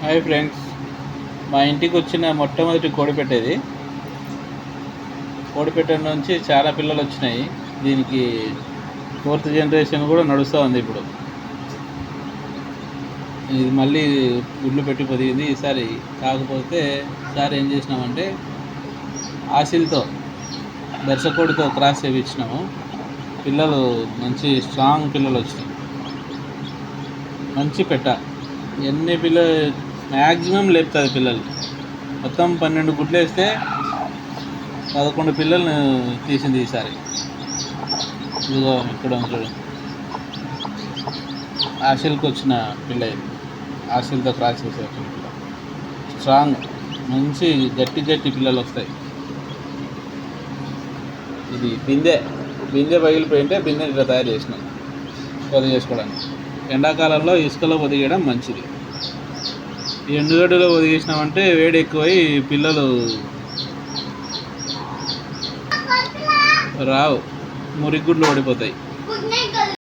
Hi friends మా ఇంటికి వచ్చిన మొట్టమొదటి కోడిపెట్టేది కోడిపెట్ట నుంచి చాలా పిల్లలు వచ్చినాయి. దీనికి ఫోర్త్ జనరేషన్ కూడా నడుస్తూ ఉంది ఇప్పుడు. ఇది మళ్ళీ గుడ్లు పెట్టి పొదిగింది. ఈసారి కాకపోతే ఈసారి ఏం చేసినామంటే ఆశీల్తో దర్శకోడితో క్రాస్ చేయించినాము పిల్లలు మంచి స్ట్రాంగ్ పిల్లలు వచ్చినాయి. మంచి పెట్ట. ఎన్ని పిల్ల మ్యాక్సిమం లేపుతుంది పిల్లలు. మొత్తం పన్నెండు గుడ్లు వేస్తే పదకొండు పిల్లల్ని తీసింది ఈసారి. ఇదిగో ఇక్కడ చూడు. ఆశల్కి వచ్చిన పిల్ల ఇది ఆశలతో క్రాస్ చేసే వచ్చిన పిల్ల. స్ట్రాంగ్ మంచి గట్టి గట్టి పిల్లలు వస్తాయి. ఇది బిందె. బిందె పగిలిపోయింటే బిందె ఇట్లా తయారు చేసినాం. పొద చేసుకోవడానికి. ఎండాకాలంలో ఇసుకలో పొదిగేయడం మంచిది. ఎండుగడ్డలో పొదిగేసినామంటే వేడి ఎక్కువై పిల్లలు రావు. మురిగుడ్లు పడిపోతాయి.